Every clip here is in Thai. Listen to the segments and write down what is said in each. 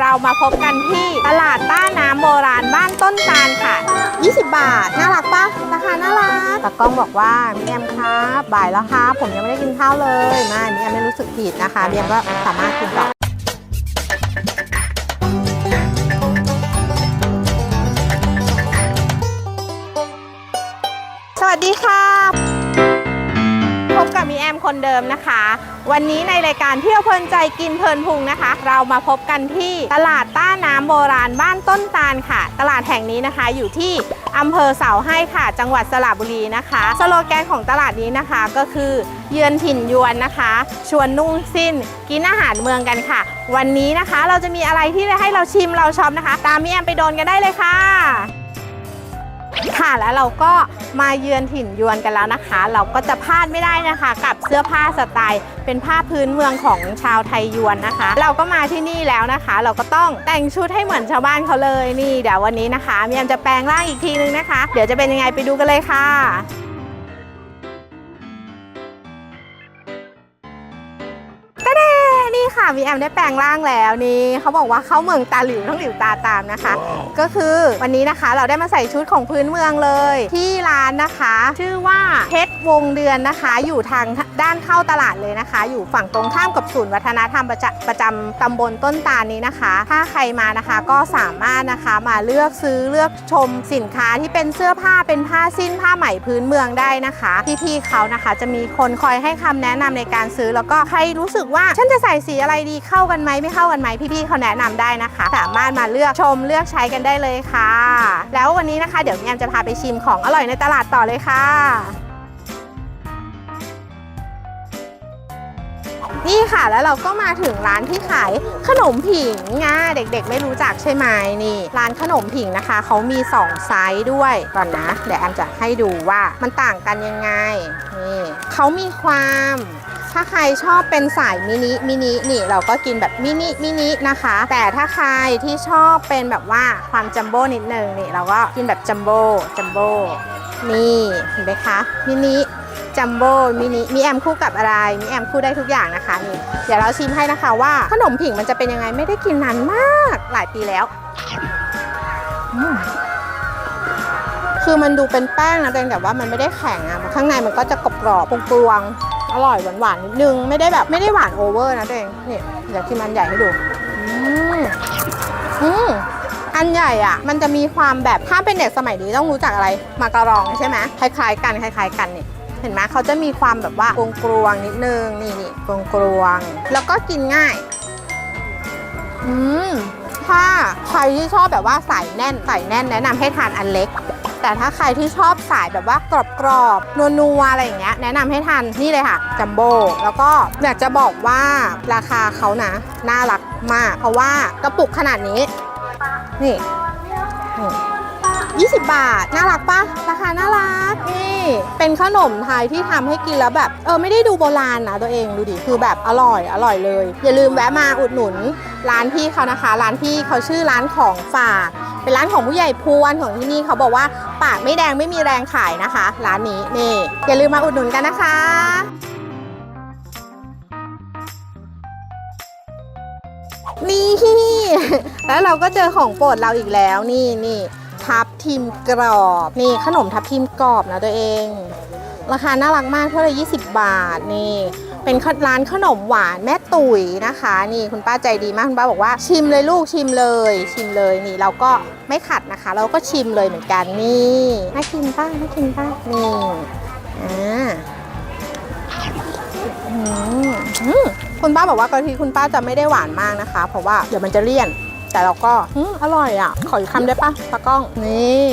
เรามาพบกันที่ตลาดต้าน้ำโบราณบ้านต้นตาลค่ะ 20 บาท น่ารักปะราคาน่ารักตากล้องบอกว่ามีแอมครับบ่ายแล้วครับผมยังไม่ได้กินข้าวเลย มามีแอมไม่รู้สึกผิดนะคะมีแอมก็สามารถกินต่อสวัสดีค่ะพบกับมีแอม คนเดิมนะคะ วันนี้ในรายการเที่ยวเพลินใจกินเพลินพุงนะคะ เรามาพบกันที่ตลาดต้าน้ำโบราณบ้านต้นตาลค่ะ ตลาดแห่งนี้นะคะอยู่ที่อำเภอเสาให้ค่ะ จังหวัดสระบุรีนะคะ สโลแกนของตลาดนี้นะคะก็คือเยือนถิ่นยวนนะคะ ชวนนุ่งสิ้น กินอาหารเมืองกันค่ะ วันนี้นะคะเราจะมีอะไรที่ให้เราชิมเราช็อปนะคะ ตามมีแอมไปโดนกันได้เลยค่ะ ค่ะแล้วเราก็มาเยือนถิ่นยวนกันแล้วนะคะ เราก็จะพลาดไม่ได้นะคะ กับเสื้อผ้าสไตล์ เป็นผ้าพื้นเมืองของชาวไทยยวนนะคะ เราก็มาที่นี่แล้วนะคะ เราก็ต้องแต่งชุดให้เหมือนชาวบ้านเขาเลยนี่เดี๋ยววันนี้นะคะมีแอมจะแปลงร่างอีกทีนึงนะคะ เดี๋ยวจะเป็นยังไงไปดูกันเลยค่ะ ค่ะมีแอมได้แปลงร่างแล้วนี่เขาบอกว่าเข้าเมืองตาหลิวต้องหลิวตาตามนะคะ ก็คือวันนี้นะคะเราได้มาใส่ชุดของพื้นเมืองเลย ที่ร้านนะคะ ชื่อว่าเพชร วงเดือนนะคะ อยู่ทางด้านเข้าตลาดเลยนะคะ อยู่ฝั่งตรงข้ามกับศูนย์วัฒนธรรมประจประจำตำบลต้นตาลนี้นะคะ ถ้าใครมานะคะก็สามารถนะคะมาเลือกซื้อเลือกชมสินค้าที่เป็นเสื้อผ้าเป็นผ้าสิ้นผ้าไหมพื้นเมืองได้นะคะพี่ๆเขานะคะจะมีคนคอยให้คำแนะนำในการซื้อ แล้วก็ใครรู้สึกว่าฉันจะใส่สีอะไรดีเข้ากันไหมไม่เข้ากันไหมพี่ๆเขาแนะนำได้นะคะ สามารถมาเลือกชมเลือกใช้กันได้เลยค่ะ แล้ววันนี้นะคะ เดี๋ยวแอมจะพาไปชิมของอร่อยในตลาดต่อเลยค่ะ นี่ค่ะแล้วเราก็มาถึงร้านที่ขายขนมผิงง่าเด็กๆ ไม่รู้จักใช่ไหมนี่ ร้านขนมผิงนะคะเขามี 2 ไซส์ด้วยก่อนนะเดี๋ยวแอมจะให้ดูว่ามันต่างกันยังไงนี่เขามีความถ้าใครชอบเป็นสายมินิมินินี่เราก็กินแบบมินิมินินะคะ แต่ถ้าใครที่ชอบเป็นแบบว่าความจัมโบ้นิดนึงนี่เราก็กินแบบจัมโบ้จัมโบ้นี่เห็นไหมคะมินิ จัมโบ้มินิมีแอมคู่กับอะไร มีแอมคู่ได้ทุกอย่างนะคะนี่เดี๋ยวเราชิมให้นะคะว่าขนมผิงมันจะเป็นยังไงไม่ได้กินนานมากหลายปีแล้วคือมันดูเป็นแป้งนะแต่ว่ามันไม่ได้แข็งอะข้างในมันก็จะกรอบกรอบๆกลวงอร่อยหวานหวานๆนิดนึงไม่ได้แบบไม่ได้หวานโอเวอร์นะเองนี่เดี๋ยวที่มันใหญ่ให้ดูอืมอืมอันใหญ่อะมันจะมีความแบบถ้าเป็นเด็กสมัยนี้ต้องรู้จักอะไรมาการองใช่ไหมคล้ายๆกันคล้ายๆกันนี่ เห็นไหมเขาจะมีความแบบว่ากลวงกลวงๆนิดนึงนี่นี่กลวงกลวงๆแล้วก็กินง่าย อืมถ้าใครที่ชอบแบบว่าใส่แน่นใส่แน่นแนะนำให้ทานอันเล็ก แต่ถ้าใครที่ชอบสายแบบว่ากรอบๆนัวๆอะไรอย่างเงี้ยแนะนำให้ทานนี่เลยค่ะจัมโบ้แล้วก็อยากจะบอกว่าราคาเขานะน่ารักมาก เพราะว่ากระปุกขนาดนี้ นี่นี่ 20 บาท น่ารักปะราคาน่ารัก นี่ เป็นขนมไทยที่ทำให้กินแล้วแบบ เออ ไม่ได้ดูโบราณนะตัวเองดูดิ คือแบบอร่อย อร่อยเลย อย่าลืมแวะมาอุดหนุนร้านพี่เขานะคะ ร้านพี่เขาชื่อร้านของฝาก เป็นร้านของผู้ใหญ่พวนของที่นี่เขาบอกว่า ปากไม่แดงไม่มีแรงขายนะคะ ร้านนี้ นี่ อย่าลืมมาอุดหนุนกันนะคะนี่ แล้วเราก็เจอของโปรดเราอีกแล้วนี่นี่ ทิมกรอบ นี่ขนมทับทิมกรอบนะตัวเอง ราคาน่ารักมากเท่าไหร่20 บาทนี่เป็นร้านขนมหวานแม่ตุ๋ยนะคะ นี่คุณป้าใจดีมากคุณป้าบอกว่าชิมเลยลูกชิมเลย ชิมเลยนี่เราก็ไม่ขัดนะคะ เราก็ชิมเลยเหมือนกันนี่น่ากินป้าน่ากินป้านี่อ่าคุณป้าบอกว่ากะทิคุณป้าจะไม่ได้หวานมากนะคะ เพราะว่าเดี๋ยวมันจะเลี่ยน แต่เราก็ออร่อยอะ ขออีกคำได้ปะตะกล้อง นี่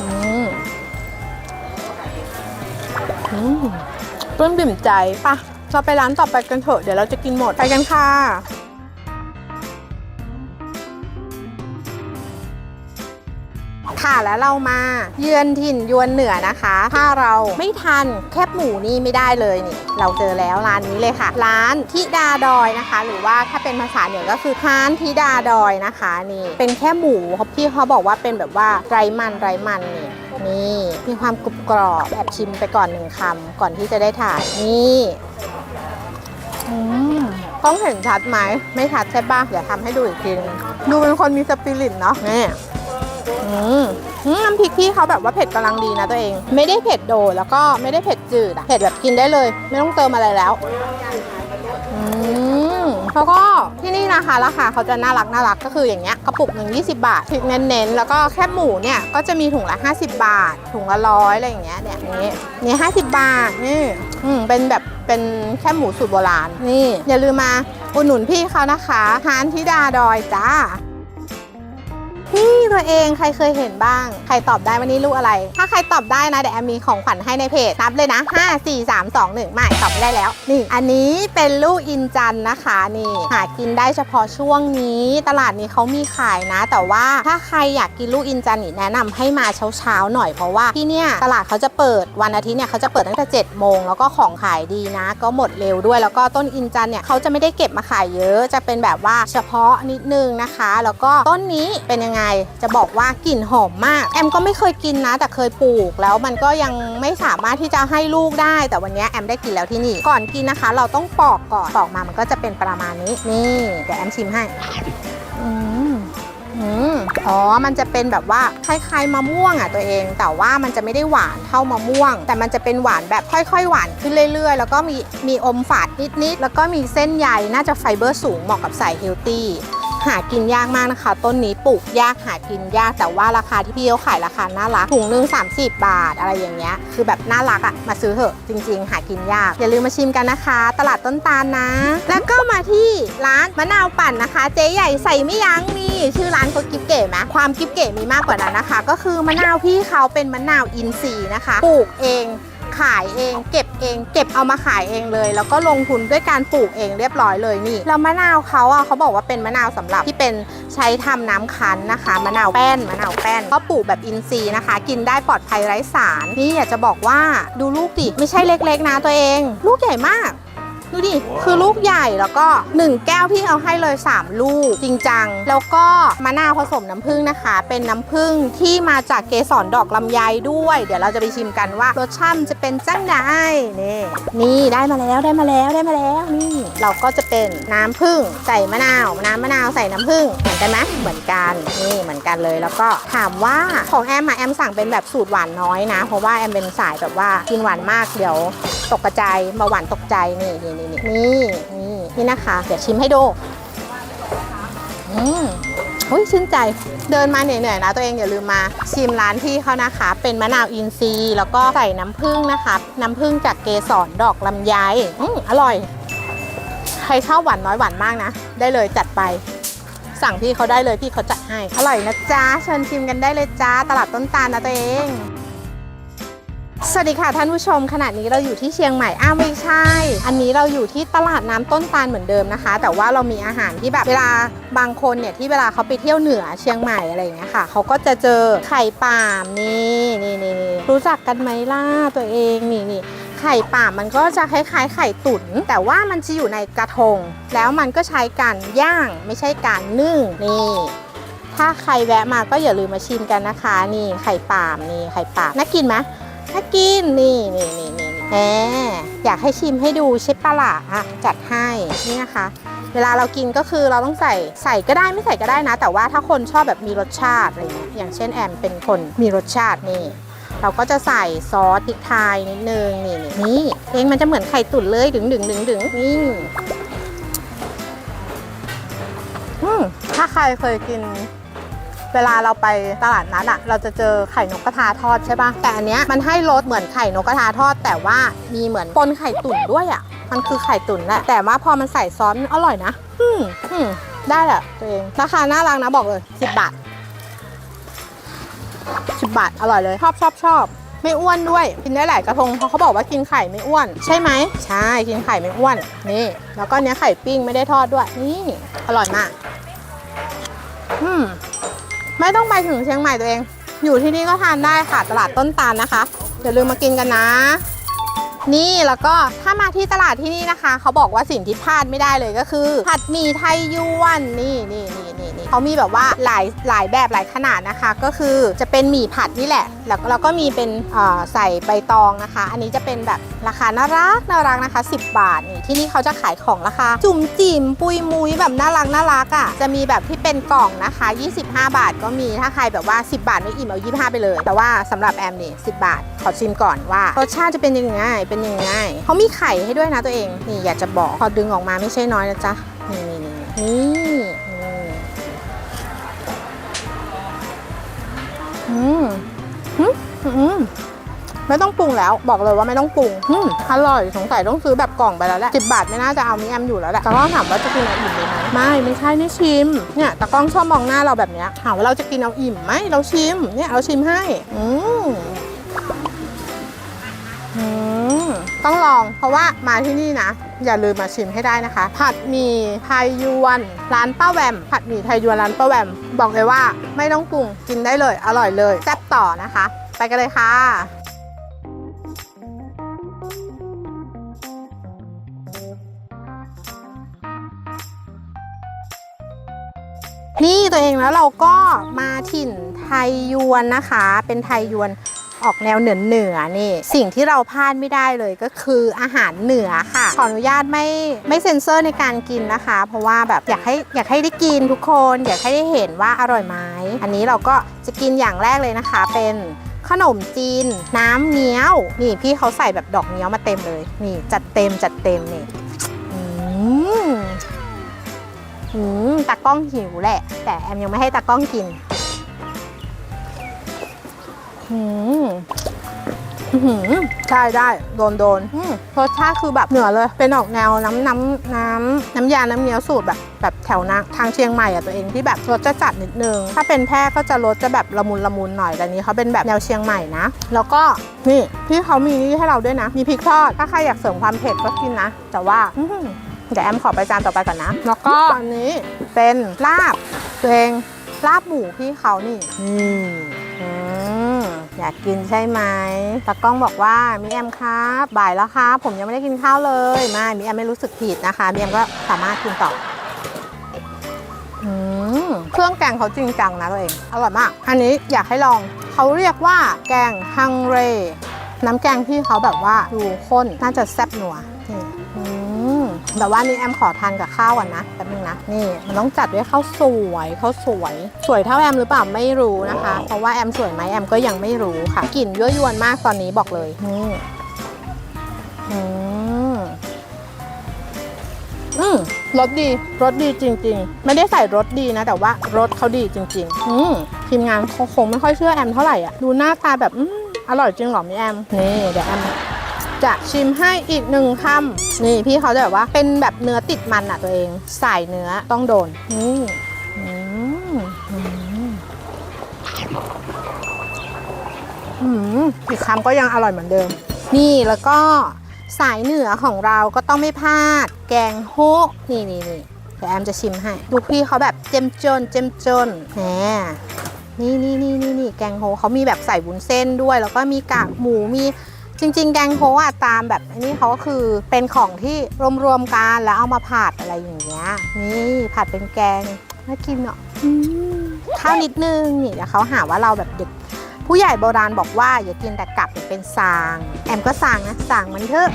อืมอืมปลื้มบิ่มใจปะเราไปร้านต่อไปกันเถอะ เดี๋ยวเราจะกินหมด ไปกันค่ะ ค่ะ แล้วเรามาเยือนถิ่นยวนเหนือนะคะ ถ้าเราไม่ทันแคบหมูนี่ไม่ได้เลยนี่ เราเจอแล้วร้านนี้เลยค่ะ ร้านทิดาดอยนะคะ หรือว่าถ้าเป็นภาษาเหนือก็คือร้านทิดาดอยนะคะนี่เป็นแค่หมูพี่เขาบอกว่าเป็นแบบว่าไรมันไรมันนี่นี่มีความกรุบกรอบแอบชิมไปก่อนหนึ่งคำก่อนที่จะได้ถ่ายนี่อืมฟ้องเห็นชัดไหม ไม่ชัดใช่ปะเดี๋ยวทำให้ดูอีกทีนึงดูเป็นคนมีสปิริตเนาะนี่ อืมอืมน้ำพริกพี่เขาแบบว่าเผ็ดกำลังดีนะตัวเอง ไม่ได้เผ็ดโดดแล้วก็ไม่ได้เผ็ดจืดอะเผ็ดแบบกินได้เลย ไม่ต้องเติมอะไรแล้วอืมแล้วก็ที่นี่นะคะราคาเขาจะน่ารักน่ารักก็คืออย่างเงี้ยกระปุกหนึ่ง20 บาทพริกเน้นๆ แล้วก็แค่หมูเนี่ยก็จะมีถุงละ 50 บาท ถุงละร้อยอะไรอย่างเงี้ยเนี่ยนี่นี่50บาทนี่อืมเป็นแบบเป็นแค่หมูสูตรโบราณนี่ อย่าลืมมาอุดหนุนพี่เขานะคะฮานธิดาดอยจ้า นี่ตัวเองใครเคยเห็นบ้าง ใครตอบได้วันนี้ลูกอะไร ถ้าใครตอบได้นะเดี๋ยวแอมมีของขวัญให้ในเพจนับเลยนะ 5 4 3 2 1ไม่ตอบไม่ได้แล้ว นี่ อันนี้เป็นลูกอินจันนะคะนี่ หากินได้เฉพาะช่วงนี้ ตลาดนี้เขามีขายนะ แต่ว่าถ้าใครอยากกินลูกอินจันนี่แนะนำให้มาเช้าๆหน่อยเพราะว่าที่เนี่ยตลาดเขาจะเปิดวันอาทิตย์เนี่ยเขาจะเปิดตั้งแต่7โมงแล้วก็ของขายดีนะ ก็หมดเร็วด้วย แล้วก็ต้นอินจันเนี่ยเขาจะไม่ได้เก็บมาขายเยอะ จะเป็นแบบว่าเฉพาะนิดนึงนะคะ แล้วก็ต้นนี้เป็นยังไงจะบอกว่ากลิ่นหอมมาก แอมก็ไม่เคยกินนะ แต่เคยปลูก แล้วมันก็ยังไม่สามารถที่จะให้ลูกได้ แต่วันนี้แอมได้กินแล้วที่นี่ ก่อนกินนะคะ เราต้องปอกก่อนปอกมามันก็จะเป็นประมาณนี้ นี่เดี๋ยวแอมชิมให้อืมอ๋อ มันจะเป็นแบบว่าคล้ายๆมะม่วงอะตัวเอง แต่ว่ามันจะไม่ได้หวานเท่ามะม่วง แต่มันจะเป็นหวานแบบค่อยๆ หวานขึ้นเรื่อยๆ แล้วก็มีมีอมฝาดนิดๆ แล้วก็มีเส้นใยน่าจะไฟเบอร์สูงเหมาะกับสายเฮลตี้ หากินยากมากนะคะ ต้นนี้ปลูกยากหากินยากแต่ว่าราคาที่พี่เขาขายราคาน่ารักถุงนึง30 บาทอะไรอย่างเงี้ยคือแบบน่ารักอะ่ะมาซื้อเถอะจริง ๆ หากินยาก อย่าลืมมาชิมกันนะคะ ตลาดต้นตาลนะ แล้วก็มาที่ร้านมะนาวปั่นนะคะ เจ๊ใหญ่ใส่ไม่ยั้งนี่ชื่อร้านเขากิ๊บเก๋ไหมความกิ๊บเก๋มีมากกว่านั้นนะคะ ก็คือมะนาวพี่เขาเป็นมะนาวอินทรีย์นะคะปลูกเอง ขายเอง เก็บเอง เก็บเอามาขายเองเลย แล้วก็ลงทุนด้วยการปลูกเองเรียบร้อยเลยนี่แล้วมะนาวเขาอะเขาบอกว่าเป็นมะนาวสำหรับที่เป็นใช้ทำน้ำคั้นนะคะมะนาวแป้นมะนาวแป้นก็ปลูกแบบอินทรีย์นะคะ กินได้ปลอดภัยไร้สารนี่อยากจะบอกว่าดูลูกดิไม่ใช่เล็กๆนะตัวเอง ลูกใหญ่มาก ดูดิ คือลูกใหญ่แล้วก็ 1 แก้วพี่เอาให้เลย 3 ลูกจริงจัง แล้วก็มะนาวผสมน้ำผึ้งนะคะ เป็นน้ำผึ้งที่มาจากเกสรดอกลำไยด้วย เดี๋ยวเราจะไปชิมกันว่ารสชาติจะเป็นจังไดนี่นี่ได้มาแล้วได้มาแล้วได้มาแล้วนี่ เราก็จะเป็นน้ำผึ้งใส่มะนาว น้ำมะนาวใส่น้ำผึ้งเหมือนกันไหมเหมือนกันนี่เหมือนกันเลยแล้วก็ถามว่าของแอมอะแอมสั่งเป็นแบบสูตรหวานน้อยนะ เพราะว่าแอมเป็นสายแบบว่ากินหวานมากเดี๋ยวตกกระจายเบาหวานตกใจนี่นี่นี่นี่นี่นี่นี่นะคะ เดี๋ยวชิมให้ดูอืมอุ้ยชื่นใจเดินมาเหนื่อยๆนะตัวเองอย่าลืมมาชิมร้านพี่เขานะคะ เป็นมะนาวอินทรีย์แล้วก็ใส่น้ำผึ้งนะคะน้ำผึ้งจากเกสรดอกลำไยอืมอร่อย ใครชอบหวานน้อยหวานมากนะ ได้เลยจัดไป สั่งพี่เขาได้เลยพี่เขาจัดให้ อร่อยนะจ๊ะเชิญชิมกันได้เลยจ้าตลาดต้นตาลนะตัวเอง สวัสดีค่ะท่านผู้ชมขณะนี้เราอยู่ที่เชียงใหม่อ้าวไม่ใช่ อันนี้เราอยู่ที่ตลาดน้ำต้นตาลเหมือนเดิมนะคะ แต่ว่าเรามีอาหารที่แบบเวลาบางคนเนี่ยที่เวลาเขาไปเที่ยวเหนือเชียงใหม่อะไรอย่างเงี้ยค่ะเขาก็จะเจอไข่ป่ามนี่นี่นี่รู้จักกันไหมล่ะตัวเองนี่นี่ไข่ป่ามมันก็จะคล้ายๆไข่ตุ๋นแต่ว่ามันจะอยู่ในกระทง แล้วมันก็ใช้การย่างไม่ใช่การนึ่งนี่ถ้าใครแวะมาก็อย่าลืมมาชิมกันนะคะ นี่ไข่ป่ามนี่ไข่ป่ามน่ากินไหม น่ากินนี่นี่นี่นี่แหมอยากให้ชิมให้ดูใช่ปะล่ะอะจัดให้นี่นะคะ เวลาเรากินก็คือเราต้องใส่ใส่ก็ได้ไม่ใส่ก็ได้นะ แต่ว่าถ้าคนชอบแบบมีรสชาติอะไรเงี้ยอย่างเช่นแอมเป็นคนมีรสชาตินี่ เราก็จะใส่ซอสพริกไทยนิดนึงนี่นี่นี่เองมันจะเหมือนไข่ตุ๋นเลยดึงดึงดึงดึงนี่ถ้าใครเคยกิน เวลาเราไปตลาดนัดอะเราจะเจอไข่นกกระทาทอดใช่ปะแต่อันเนี้ยมันให้รสเหมือนไข่นกกระทาทอด แต่ว่ามีเหมือนปนไข่ตุ๋นด้วยอะมันคือไข่ตุ๋นแหละแต่ว่าพอมันใส่ซอสมันอร่อยนะ อืมอืมได้แหละตัวเองราคาน่ารักนะบอกเลยสิบบาทสิบบาทอร่อยเลยชอบชอบชอบไม่อ้วนด้วย กินได้หลายกระทงเพราะเขาบอกว่ากินไข่ไม่อ้วน ใช่ไหมใช่กินไข่ไม่อ้วนนี่ แล้วก็เนี้ยไข่ปิ้งไม่ได้ทอดด้วยนี่อร่อยมากอืม ไม่ต้องไปถึงเชียงใหม่ตัวเอง อยู่ที่นี่ก็ทานได้ค่ะตลาดต้นตาลนะคะอย่าลืมมากินกันนะ นี่แล้วก็ถ้ามาที่ตลาดที่นี่นะคะ เขาบอกว่าสิ่งที่พลาดไม่ได้เลยก็คือ ผัดหมี่ไทยยวนนี่นี่นี่นี่นี่ เขามีแบบว่าหลายหลายแบบหลายขนาดนะคะ ก็คือจะเป็นหมี่ผัดนี่แหละ แล้วแล้วก็มีเป็นใส่ใบตองนะคะ อันนี้จะเป็นแบบราคาน่ารักน่ารักนะคะ 10 บาทนี่ที่นี่เขาจะขายของราคาจุ่มจิ๋มปุยมุยแบบน่ารักน่ารักอะจะมีแบบที่เป็นกล่องนะคะ 25 บาทก็มีถ้าใครแบบว่า 10 บาทไม่อิ่มเอา 25 ไปเลย แต่ว่าสำหรับแอมนี่10 บาท ขอชิมก่อนว่ารสชาติจะเป็นยังไงเป็นยังไงเขามีไข่ให้ด้วยนะตัวเองนี่อยากจะบอกพอดึงออกมาไม่ใช่น้อยนะจ๊ะนี่นี่นี่ ไม่ต้องปรุงแล้วบอกเลยว่าไม่ต้องปรุงอืมอร่อยสงสัยต้องซื้อแบบกล่องไปแล้วแหละสิบาทไม่น่าจะเอามีแอมอยู่แล้วแหละแต่ก็ถามว่าจะกินเอาอิ่มเลยไหมไม่ไม่ใช่นี่ชิมเนี่ยตากล้องชอบมองหน้าเราแบบเนี้ยถามว่าเราจะกินเอาอิ่มไหมเราชิมเนี่ยเราชิมให้ อืมอืมต้องลอง เพราะว่ามาที่นี่นะ อย่าลืมมาชิมให้ได้นะคะ ผัดหมี่ไทยยวนร้านป้าแวม ผัดหมี่ไทยยวนร้านป้าแวม บอกเลยว่าไม่ต้องปรุงกินได้เลย อร่อยเลยแซ่บต่อนะคะไป กันเลยค่ะนี่ตัวเองแล้วเราก็มาถิ่นไทยยวนนะคะ เป็นไทยยวนออกแนวเหนือเหนือนี่ สิ่งที่เราพลาดไม่ได้เลยก็คืออาหารเหนือค่ะ ขออนุญาตไม่ไม่เซ็นเซอร์ในการกินนะคะ เพราะว่าแบบอยากให้อยากให้ได้กินทุกคน อยากให้ได้เห็นว่าอร่อยไหมอันนี้เราก็จะกินอย่างแรกเลยนะคะเป็น ขนมจีน น้ำเงี้ยว นี่พี่เขาใส่แบบดอกเงี้ยวมาเต็มเลย นี่จัดเต็มจัดเต็มนี่อืมอืมตากล้องหิวแหละ แต่แอมยังไม่ให้ตากล้องกินอืม อื้อหือได้ได้โดนโดนอืมรสชาติคือแบบเหนือเลย เป็นออกแนวน้ำน้ำน้ำน้ำยา น้ำเงี้ยวสูตรแบบแบบแถวนะทางเชียงใหม่อะตัวเองที่แบบรสจะจัดนิดนึง ถ้าเป็นแพร่ก็จะรสจะแบบละมุนละมุนหน่อยแต่นี้เขาเป็นแบบแนวเชียงใหม่นะ แล้วก็นี่พี่เขามีนี่ให้เราด้วยนะ มีพริกทอด ถ้าใครอยากเสริมความเผ็ดก็กินนะ แต่ว่าอื้อหือเดี๋ยวแอมขอไปจานต่อไปก่อนนะ แล้วก็อันนี้เป็นลาบตัวเองลาบหมูพี่เขานี่นี่ อยากกินใช่ไหมตากล้องบอกว่ามีแอมครับบ่ายแล้วครับผมยังไม่ได้กินข้าวเลยไม่มีแอมไม่รู้สึกผิดนะคะมีแอมก็สามารถกินต่อเครื่องแกงเขาจริงจังนะตัวเองอร่อยมาก อันนี้อยากให้ลองเขาเรียกว่าแกงฮังเร น้ำแกงที่เขาแบบว่าดูข้นน่าจะแซ่บนัว แต่ว่านี่แอมขอทานกับข้าวก่อนนะแป๊บนึงนะนี่มันต้องจัดด้วยข้าวสวยข้าวสวย สวยเท่าแอมหรือเปล่าไม่รู้นะคะ เพราะว่าแอมสวยไหมแอมก็ยังไม่รู้ค่ะกลิ่นยั่วยวนมากตอนนี้บอกเลยนี่อืมอืมรสดีรสดีจริง ๆ ไม่ได้ใส่รสดีนะ แต่ว่ารสเขาดีจริง ๆ อืมทีมงานเขาคงไม่ค่อยเชื่อแอมเท่าไหร่อะดูหน้าตาแบบอืมอร่อยจริงเหรอมีแอมนี่เดี๋ยวแอม จะชิมให้อีกหนึ่งคำนี่พี่เขาจะแบบว่าเป็นแบบเนื้อติดมันอะตัวเอง ใส่เนื้อต้องโดนนี่อีกคำก็ยังอร่อยเหมือนเดิม นี่แล้วก็สายเหนือของเราก็ต้องไม่พลาด แกงโฮะนี่นี่นี่เดี๋ยวแอมจะชิมให้ ดูพี่เขาแบบเจ้มจนเจ้มจนแหมนี่นี่นี่นี่นี่แกงโฮเขามีแบบใส่วุ้นเส้นด้วย แล้วก็มีกากหมูมี จริง ๆแกงโฮอะตามแบบอันนี้เขาก็คือเป็นของที่รวมๆกันแล้วเอามาผัดอะไรอย่างเงี้ย นี่ผัดเป็นแกงน่ากินเนาะอืมข้าวนิดนึงนี่เดี๋ยวเขาหาว่าเราแบบเด็ก ผู้ใหญ่โบราณบอกว่าอย่ากินแต่กลับอย่าเป็นสาง แอมก็สางนะสางมันเถอะ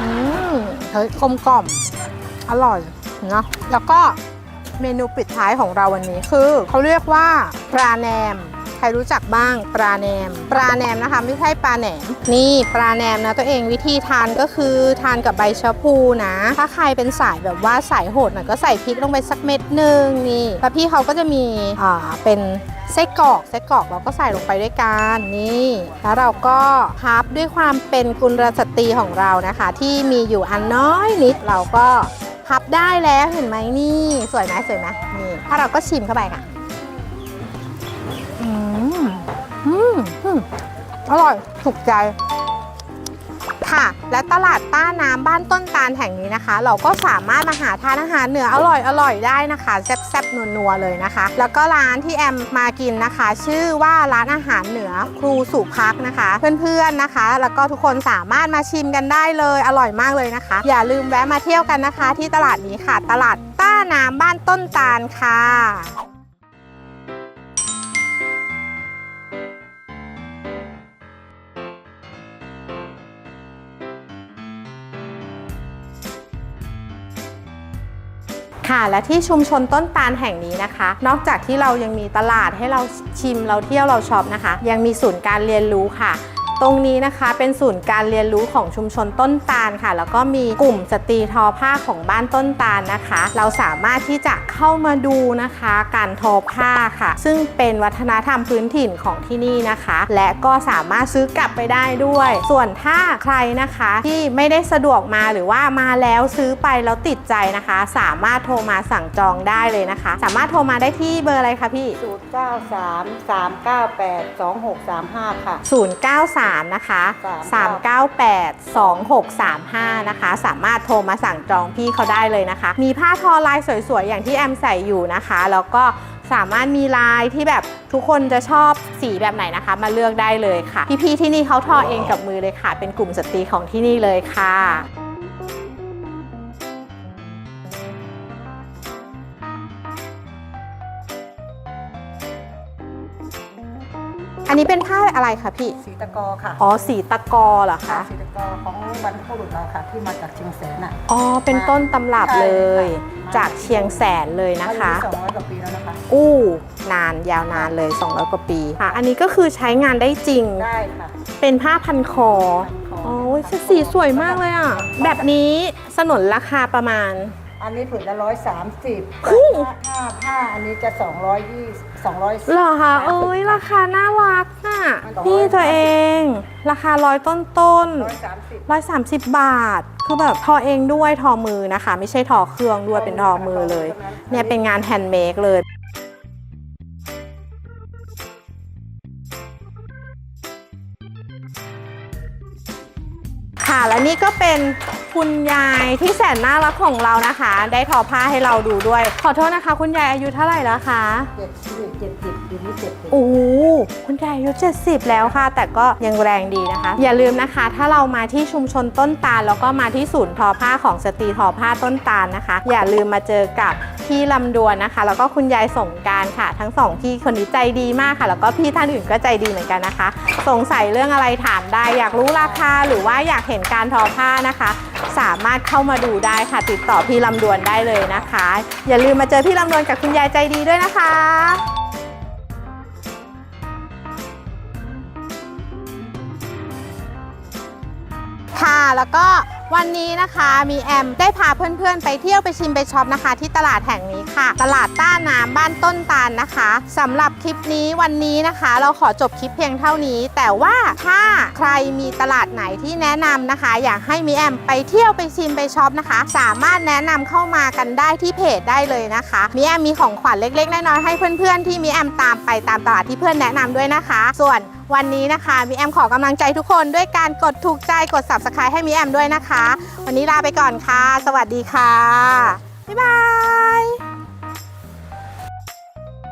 อืมเฮ้ยกลมกล่อมอร่อยเนาะแล้วก็เมนูปิดท้ายของเราวันนี้คือ เขาเรียกว่าปลาแหนมใครรู้จักบ้างปลาแหนม ปลาแหนมนะคะ ไม่ใช่ปลาแหนม นี่ปลาแหนมนะตัวเองวิธีทานก็คือทานกับใบชะพูนะ ถ้าใครเป็นสายแบบว่าสายโหดหน่อยก็ใส่พริกลงไปสักเม็ดหนึ่งนี่แล้วพี่เขาก็จะมีอ่าเป็นไส้กรอกไส้กรอกเราก็ใส่ลงไปด้วยกันนี่แล้วเราก็พับด้วยความเป็นกุลสตรีของเรานะคะ ที่มีอยู่อันน้อยนิดเราก็พับได้แล้วเห็นไหมนี่ สวยไหมสวยไหมนี่ถ้าเราก็ชิมเข้าไปค่ะ อร่อยถูกใจ ค่ะ และตลาดต้าน้ำบ้านต้นตาลแห่งนี้นะคะ เราก็สามารถมาหาทานอาหารเหนืออร่อยอร่อยได้นะคะแซ่บๆนัวๆเลยนะคะ แล้วก็ร้านที่แอมมากินนะคะ ชื่อว่าร้านอาหารเหนือครูสุพักนะคะ เพื่อนๆนะคะ แล้วก็ทุกคนสามารถมาชิมกันได้เลยอร่อยมากเลยนะคะ อย่าลืมแวะมาเที่ยวกันนะคะ ที่ตลาดนี้ค่ะ ตลาดต้าน้ำบ้านต้นตาลค่ะ ค่ะ และที่ชุมชนต้นตาลแห่งนี้นะคะ นอกจากที่เรายังมีตลาดให้เราชิมเราเที่ยวเราช็อปนะคะ ยังมีศูนย์การเรียนรู้ค่ะ ตรงนี้นะคะเป็นศูนย์การเรียนรู้ของชุมชนต้นตาลค่ะ แล้วก็มีกลุ่มสตรีทอผ้าของบ้านต้นตาลนะคะ เราสามารถที่จะเข้ามาดูนะคะ การทอผ้าค่ะ ซึ่งเป็นวัฒนธรรมพื้นถิ่นของที่นี่นะคะ และก็สามารถซื้อกลับไปได้ด้วย ส่วนถ้าใครนะคะที่ไม่ได้สะดวกมาหรือว่ามาแล้วซื้อไปแล้วติดใจนะคะ สามารถโทรมาสั่งจองได้เลยนะคะ สามารถโทรมาได้ที่เบอร์อะไรคะพี่ศูนย์เก้าสามสามเก้าแปดสองหกสามห้าค่ะ093นะคะ 398 2635 นะคะ สามารถโทรมาสั่งจองพี่เขาได้เลยนะคะ มีผ้าทอลายสวยๆ อย่างที่แอมใส่อยู่นะคะ แล้วก็สามารถมีลายที่แบบทุกคนจะชอบสีแบบไหนนะคะ มาเลือกได้เลยค่ะ พี่ๆที่นี่เขาทอเองกับมือเลยค่ะ เป็นกลุ่มสตรีของที่นี่เลยค่ะ อันนี้เป็นผ้าอะไรคะพี่ สีตะกอค่ะอ๋อสีตะกอเหรอคะ สีตะกอของบรรพบุรุษเราค่ะ ที่มาจากเชียงแสนอะ อ๋อ เป็นต้นตำรับใช่เลยค่ะจากเชียงแสนเลยนะคะสองร้อยกว่าปีแล้วนะคะ อู้ นานยาวนานเลย 200 กว่าปีค่ะ อันนี้ก็คือใช้งานได้จริง ได้ค่ะ เป็นผ้าพันคอโอ้ยสีสวยมากเลยอะ แบบนี้สนนราคาประมาณ อันนี้ผืนละร้อยสามสิบเฮ้ยผ้าผ้าอันนี้จะสองร้อยยี่สองร้อยเหรอคะเอ้ยราคาน่ารักอะมันต่อนี่ตัวเอง ราคาร้อยต้นต้นๆร้อยสามสิบร้อยสามสิบบาท คือแบบทอเองด้วยทอมือนะคะ ไม่ใช่ทอเครื่องด้วยเป็นทอมือเลย เนี่ยเป็นงานแฮนด์เมดเลยค่ะและนี่ก็เป็น คุณยายที่แสนน่ารักของเรานะคะ ได้ทอผ้าให้เราดูด้วย ขอโทษนะคะ คุณยายอายุเท่าไหร่แล้วคะเจ็ดสิบเจ็ดสิบปีนี้เจ็ดสิบโอ้โหคุณยายอายุ70 แล้วค่ะ แต่ก็ยังแรงดีนะคะ อย่าลืมนะคะ ถ้าเรามาที่ชุมชนต้นตาล แล้วก็มาที่ศูนย์ทอผ้าของสตรีทอผ้าต้นตาลนะคะ อย่าลืมมาเจอกับ พี่ลำดวนนะคะ แล้วก็คุณยายสงการค่ะ ทั้งสองพี่คนนี้ใจดีมากค่ะ แล้วก็พี่ท่านอื่นก็ใจดีเหมือนกันนะคะ สงสัยเรื่องอะไรถามได้ อยากรู้ราคาหรือว่าอยากเห็นการทอผ้านะคะ สามารถเข้ามาดูได้ค่ะ ติดต่อพี่ลำดวนได้เลยนะคะ อย่าลืมมาเจอพี่ลำดวนกับคุณยายใจดีด้วยนะคะค่ะแล้วก็ วันนี้นะคะมีแอมได้พาเพื่อนๆ ไปเที่ยวไปชิมไปช็อปนะคะ ที่ตลาดแห่งนี้ค่ะ ตลาดต้าน้ำบ้านต้นตาลนะคะสำหรับคลิปนี้วันนี้นะคะ เราขอจบคลิปเพียงเท่านี้ แต่ว่าถ้าใครมีตลาดไหนที่แนะนำนะคะ อยากให้มีแอมไปเที่ยวไปชิมไปช็อปนะคะ สามารถแนะนำเข้ามากันได้ที่เพจได้เลยนะคะมีแอมมีของขวัญเล็กๆน้อยๆให้เพื่อนๆที่มีแอมตามไปตามตลาดที่เพื่อนแนะนำด้วยนะคะ ส่วน วันนี้นะคะมีแอมขอกำลังใจทุกคนด้วยการกดถูกใจกด subscribe ให้มีแอมด้วยนะคะ วันนี้ลาไปก่อนค่ะ สวัสดีค่ะ บ๊ายบาย